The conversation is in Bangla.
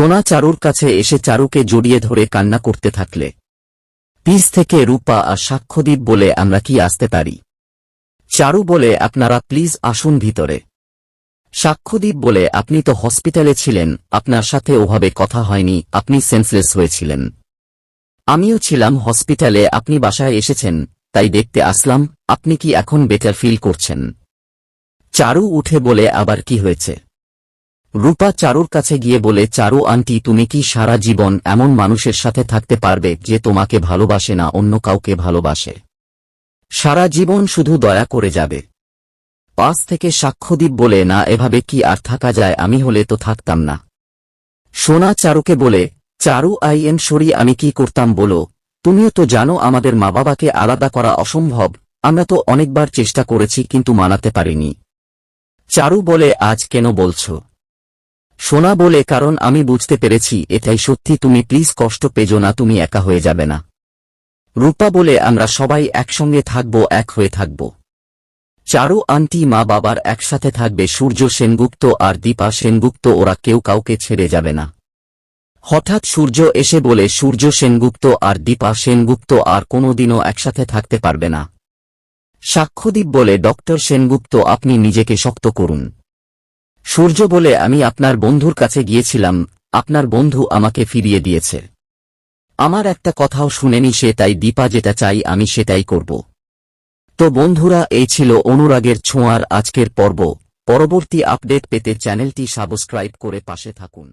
সোনা চারুর কাছে এসে চারুকে জড়িয়ে ধরে কান্না করতে থাকলে। পিস থেকে রূপা আর সাক্ষ্যদীপ বলে আমরা কি আসতে পারি? চারু বলে, আপনারা প্লিজ আসুন ভিতরে। সাক্ষ্যদ্বীপ বলে, আপনি তো হসপিটালে ছিলেন, আপনার সাথে ওভাবে কথা হয়নি, আপনি সেন্সলেস হয়েছিলেন। আমিও ছিলাম হসপিটালে, আপনি বাসায় এসেছেন, তাই দেখতে আসলাম, আপনি কি এখন বেটার ফিল করছেন? চারু উঠে বলে, আবার কি হয়েছে? রূপা চারুর কাছে গিয়ে বলে, চারু আন্টি, তুমি কি সারা জীবন এমন মানুষের সাথে থাকতে পারবে যে তোমাকে ভালোবাসে না, অন্য কাউকে ভালোবাসে? সারা জীবন শুধু দয়া করে যাবে। পাশ থেকে সাক্ষ্যদীপ বলে, না, এভাবে কি আর থাকা যায়? আমি হলে তো থাকতাম না। সোনা চারুকে বলে, চারু আই এম সরি, আমি কি করতাম বলো? তুমিও তো জানো আমাদের মা বাবাকে আলাদা করা অসম্ভব। আমরা তো অনেকবার চেষ্টা করেছি, কিন্তু মানাতে পারিনি। চারু বলে, আজ কেন বলছো? সোনা বলে কারণ আমি বুঝতে পেরেছি, এটাই সত্যি, তুমি প্লিজ কষ্ট পেজো না, তুমি একা হয়ে যাবে না। রূপা বলে, আমরা সবাই একসঙ্গে থাকব, এক হয়ে থাকব। চারু আন্টি মা বাবার একসাথে থাকবে, সূর্য সেনগুপ্ত আর দীপা সেনগুপ্ত, ওরা কেউ কাউকে ছেড়ে যাবে না। হঠাৎ সূর্য এসে বলে, সূর্য সেনগুপ্ত আর দীপা সেনগুপ্ত আর কোনোদিনও একসাথে থাকতে পারবে না। সাক্ষ্যদীপ বলে, ডক্টর সেনগুপ্ত, আপনি নিজেকে শক্ত করুন। সূর্য বলে আমি আপনার বন্ধুর কাছে গিয়েছিলাম, আপনার বন্ধু আমাকে ফিরিয়ে দিয়েছে। আমার একটা কথাও শুনেনি সে, তাই দীপা যেটা চাই আমি সেটাই করব। তো বন্ধুরা, এই ছিল অনুরাগের ছোঁয়ার আজকের পর্ব। পরবর্তী আপডেট পেতে চ্যানেলটি সাবস্ক্রাইব করে পাশে থাকুন।